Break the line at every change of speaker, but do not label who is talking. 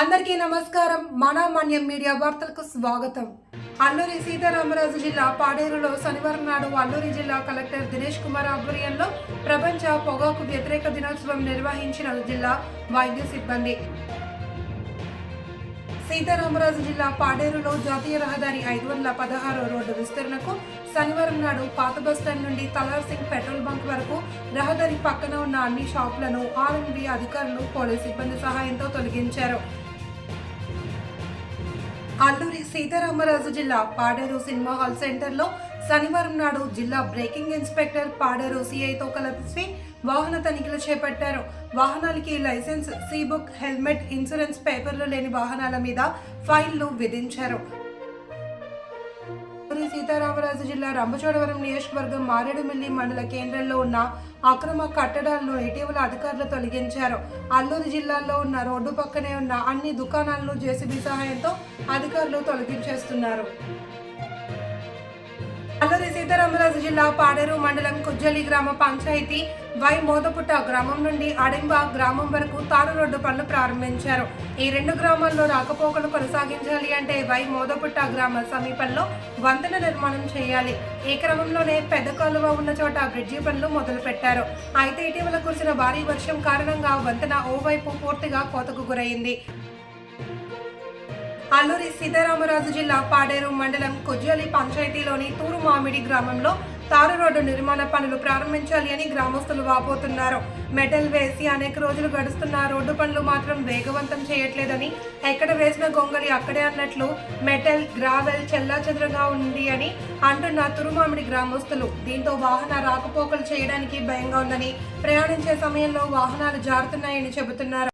అందరికీ నమస్కారం. మన మీడియా వార్తలకు స్వాగతం. అల్లూరి సీతారామరాజు జిల్లా పాడేరులో శనివారం నాడు అల్లూరి జిల్లా కలెక్టర్ దినేష్ కుమార్ ఆధ్వర్యంలో ప్రపంచ పొగాకు వ్యతిరేక దినోత్సవం నిర్వహించిన జిల్లా వైద్య సిబ్బంది. సీతారామరాజు జిల్లా పాడేరులో జాతీయ రహదారి ఐదు వందల పదహారు రోడ్డు విస్తరణకు శనివారం నాడు పాత బస్టాండ్ నుండి తలార్ సింగ్ పెట్రోల్ బంక్ వరకు రహదారి పక్కన ఉన్న అన్ని షాపులను ఆర్ఎండ్బి అధికారులు పోలీస్ సిబ్బంది సహాయంతో తొలగించారు. అల్లూరి సీతారామరాజు జిల్లా పాడేరు సినిమా హాల్ సెంటర్లో శనివారం నాడు జిల్లా బ్రేకింగ్ ఇన్స్పెక్టర్ పాడేరు సిఐతో కలిసి వాహన తనిఖీలు చేపట్టారు. వాహనాలకి licence C book helmet insurance పేపర్లు లేని వాహనాల మీద ఫైన్లు విధించారు. అల్లూరి సీతారామరాజు జిల్లా రంపచోడవరం నియోజకవర్గం మారేడుమిల్లి మండల కేంద్రంలో ఉన్న అక్రమ కట్టడాలను ఇటీవల అధికారులు తొలగించారు. అల్లూరు జిల్లాలో ఉన్న రోడ్డు పక్కనే ఉన్న అన్ని దుకాణాలను జేసీబీ సహాయంతో అధికారులు తొలగించేస్తున్నారు. అల్లూరి సీతారామరాజు జిల్లా పాడేరు మండలం కుజ్జలి గ్రామ పంచాయతీ వై మోదపుట్ట గ్రామం నుండి అడింబ గ్రామం వరకు తారు రోడ్డు పనులు ప్రారంభించారు. ఈ రెండు గ్రామాల్లో రాకపోకలు కొనసాగించాలి అంటే వై మోదపుట్ట గ్రామ సమీపంలో వంతెన నిర్మాణం చేయాలి. ఈ క్రమంలోనే పెద్ద కాలువ ఉన్న చోట బ్రిడ్జి పనులు మొదలు పెట్టారు అయితే ఇటీవల కురిసిన భారీ వర్షం కారణంగా వంతెన ఓవైపు పూర్తిగా కోతకు గురైంది. అల్లూరి సీతారామరాజు జిల్లా పాడేరు మండలం కొజ్జలి పంచాయతీలోని తూరు మామిడి గ్రామంలో తారు రోడ్డు నిర్మాణ పనులు ప్రారంభించాలి అని గ్రామస్తులు వాపోతున్నారు. మెటల్ వేసి అనేక రోజులు గడుస్తున్న రోడ్డు పనులు మాత్రం వేగవంతం చేయట్లేదని ఎక్కడ వేసిన గొంగలి అక్కడే అన్నట్లు మెటల్ గ్రావెల్ చెల్లాచెదరుగా ఉంది అని అంటున్న తురుమామిడి గ్రామస్తులు. దీంతో వాహన రాకపోకలు చేయడానికి భయంగా ఉందని ప్రయాణించే సమయంలో వాహనాలు జారుతున్నాయని చెబుతున్నారు.